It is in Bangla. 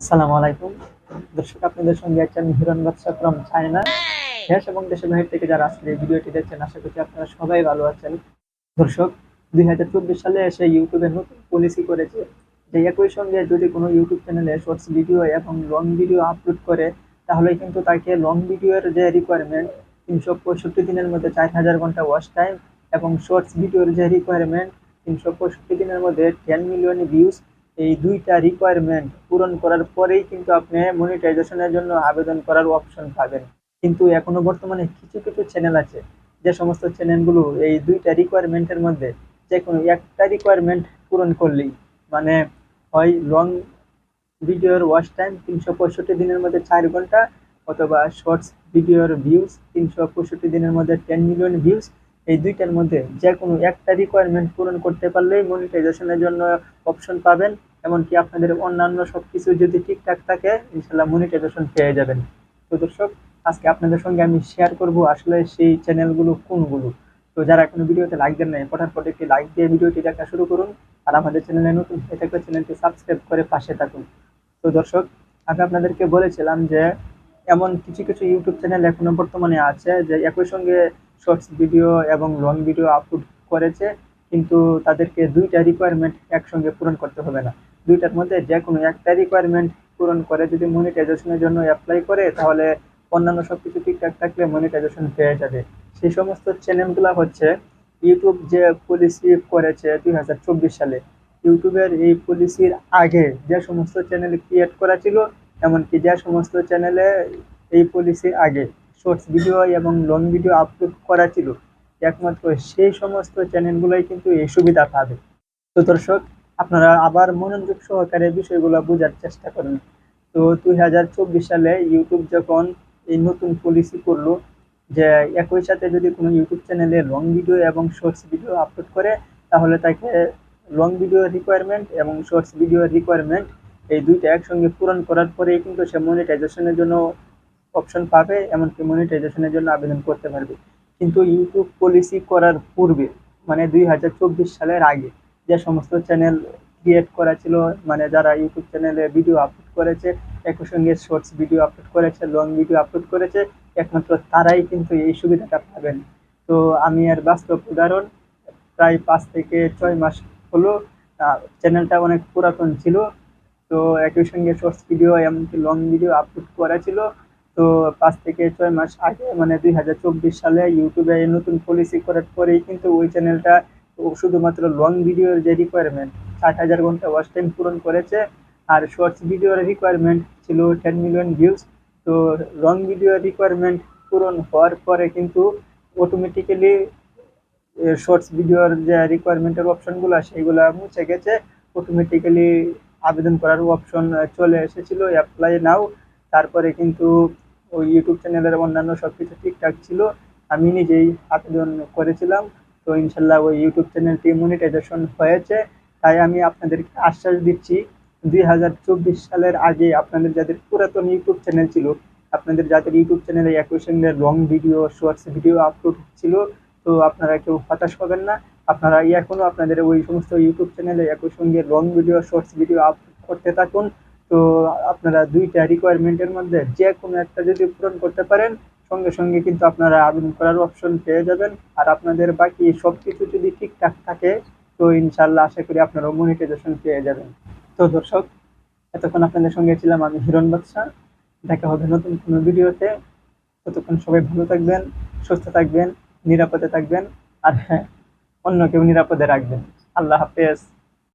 আসসালামু আলাইকুম। দর্শক আপনাদের সঙ্গে আছি আমি হিরণ বাদশা ফ্রম চায়না দেশ এবং দেশের বাহির থেকে যারা আসলে এই ভিডিওটি দেখছেন আশা করছি আপনারা সবাই ভালো আছেন। দর্শক দুই হাজার চব্বিশ সালে এসে ইউটিউবে নতুন পলিসি করেছে যে একই সঙ্গে যদি কোনো ইউটিউব চ্যানেলে শর্টস ভিডিও এবং লং ভিডিও আপলোড করে তাহলে কিন্তু তাকে লং ভিডিওর যে রিকোয়ারমেন্ট তিনশো পঁয়ষট্টি দিনের মধ্যে চার হাজার ঘণ্টা ওয়াচ টাইম এবং শর্টস ভিডিওর যে রিকোয়ারমেন্ট তিনশো পঁয়ষট্টি দিনের মধ্যে টেন মিলিয়ন ভিউজ এই দুইটা রিকোয়ারমেন্ট পূরণ করার পরেই কিন্তু আপনি মনিটাইজেশনের জন্য আবেদন করার অপশন পাবেন। কিন্তু এখনও বর্তমানে কিছু কিছু চ্যানেল আছে, যে সমস্ত চ্যানেলগুলো এই দুইটা রিকোয়ারমেন্টের মধ্যে যে কোনো একটা রিকোয়ারমেন্ট পূরণ করলেই মানে হয় লং ভিডিওর ওয়াচ টাইম তিনশো পঁয়ষট্টি দিনের মধ্যে চার ঘণ্টা, অথবা শর্টস ভিডিওর ভিউজ তিনশো পঁয়ষট্টি দিনের মধ্যে টেন মিলিয়ন ভিউজ এই দুইটার মধ্যে যে কোনো একটা রিকোয়ারমেন্ট পূরণ করতে পারলেই মনিটাইজেশনের জন্য অপশন পাবেন। এমনকি আপনাদের অন্যান্য সব কিছু যদি ঠিকঠাক থাকে ইনশাল্লাহ মনিটাইজেশন পেয়ে যাবেন। তো দর্শক, আজকে আপনাদের সঙ্গে আমি শেয়ার করব আসলে সেই চ্যানেলগুলো কোনগুলো? তো যারা এখনও ভিডিওতে লাইক দেন নাই ফটাফট একটি লাইক দিয়ে ভিডিওটি দেখা শুরু করুন আর আমাদের চ্যানেলে নতুন থাকলে চ্যানেলটি সাবস্ক্রাইব করে পাশে থাকুন। তো দর্শক, আমি আপনাদেরকে বলেছিলাম যে, এমন কিছু কিছু ইউটিউব চ্যানেল এখনও বর্তমানে আছে যে একই সঙ্গে শর্টস ভিডিও এবং লং ভিডিও আপলোড করেছে, কিন্তু তাদেরকে দুইটা রিকোয়ারমেন্ট একসঙ্গে পূরণ করতে হবে না। দুইটার মধ্যে যে কোনো একটা রিকোয়ারমেন্ট পূরণ করে যদি মনিটাইজেশনের জন্য অ্যাপ্লাই করে, তাহলে অন্যান্য সব কিছু ঠিকঠাক থাকলে মনিটাইজেশন পেয়ে যাবে। সেই সমস্ত চ্যানেলগুলো হচ্ছে ইউটিউব যে পলিসি করেছে দুই হাজার চব্বিশ সালে, ইউটিউবের এই পলিসির আগে যে সমস্ত চ্যানেল ক্রিয়েট করা ছিল, এমনকি যে সমস্ত চ্যানেলে এই পলিসির আগে। শর্টস ভিডিও এবং লং ভিডিও আপলোড করা ছিল, একমাত্র সেই সমস্ত চ্যানেলগুলোই কিন্তু এই সুবিধা পাবে। তো দর্শক, আপনারা আবার মনোযোগ সহকারে বিষয়গুলো বোঝার চেষ্টা করেন। তো দুই হাজার চব্বিশ সালে ইউটিউব যখন এই নতুন পলিসি করল যে একই সাথে যদি কোনো ইউটিউব চ্যানেলে লং ভিডিও এবং শর্টস ভিডিও আপলোড করে, তাহলে তাকে লং ভিডিও রিকোয়ারমেন্ট এবং শর্টস ভিডিও রিকোয়ারমেন্ট এই দুইটা একসঙ্গে পূরণ করার পরেই কিন্তু সে মনিটাইজেশনের জন্য অপশন পাবে, এমনকি মনিটাইজেশনের জন্য আবেদন করতে পারবে। কিন্তু ইউটিউব পলিসি করার পূর্বে মানে দুই হাজার চব্বিশ সালের আগে, যে সমস্ত চ্যানেল ক্রিয়েট করা ছিল মানে যারা ইউটিউব চ্যানেলে ভিডিও আপলোড করেছে, একই সঙ্গে শর্টস ভিডিও আপলোড করেছে লং ভিডিও আপলোড করেছে, একমাত্র তারাই কিন্তু এই সুবিধাটা পাবেন। তো আমি এর বাস্তব উদাহরণ, প্রায় পাঁচ থেকে ছয় মাস হলো চ্যানেলটা অনেক পুরাতন ছিল। তো একই সঙ্গে শর্টস ভিডিও এমনকি লং ভিডিও আপলোড করা ছিল। তো পাঁচ থেকে ছয় মাস আগে মানে দুই হাজার চব্বিশ সালে ইউটিউবে নতুন পলিসি করার পরেই কিন্তু ওই চ্যানেলটা শুধুমাত্র লং ভিডিওর যে রিকোয়ারমেন্ট ষাট হাজার ঘণ্টা ওয়াচ টাইম পূরণ করেছে আর শর্টস ভিডিওর রিকোয়ারমেন্ট ছিল টেন মিলিয়ন ভিউজ তো লং ভিডিও রিকোয়ারমেন্ট পূরণ হওয়ার পরে কিন্তু অটোমেটিক্যালি শর্টস ভিডিওর যে রিকোয়ারমেন্টের অপশনগুলো সেইগুলো মুছে গেছে। অটোমেটিক্যালি আবেদন করার অপশন চলে এসেছিল অ্যাপ্লাই নাও তারপরে কিন্তু ওই ইউটিউব চ্যানেলের অন্যান্য সব কিছু ঠিকঠাক ছিল, আমি নিজেই আবেদন করেছিলাম। তো ইনশাল্লাহ ওই ইউটিউব চ্যানেলটি মনিটাইজেশন হয়েছে। তাই আমি আপনাদেরকে আশ্বাস দিচ্ছি, দুই হাজার চব্বিশ সালের আগে আপনাদের যাদের পুরাতন ইউটিউব চ্যানেল ছিল, আপনাদের যাদের ইউটিউব চ্যানেলে একই সঙ্গে long video shorts video upload ছিল, তো আপনারা কেউ হতাশ হবেন না। আপনারা এখনও আপনাদের ওই সমস্ত ইউটিউব চ্যানেলে একই সঙ্গে long video shorts video upload করতে থাকুন। তো আপনারা দুইটা রিকোয়ারমেন্টের মধ্যে যে কোনো একটা যদি পূরণ করতে পারেন, সঙ্গে সঙ্গে কিন্তু আপনারা আবেদন করার অপশন পেয়ে যাবেন। আর আপনাদের বাকি সব কিছু যদি ঠিকঠাক থাকে, তো ইনশাল্লাহ আশা করি আপনারা মনিটাইজেশন পেয়ে যাবেন। তো দর্শক, এতক্ষণ আপনাদের সঙ্গে ছিলাম আমি হিরণ বাদশা দেখা হবে নতুন কোনো ভিডিওতে। ততক্ষণ সবাই ভালো থাকবেন, সুস্থ থাকবেন, নিরাপদে থাকবেন, আর হ্যাঁ অন্য কেউ নিরাপদে রাখবেন। আল্লাহ হাফেজ।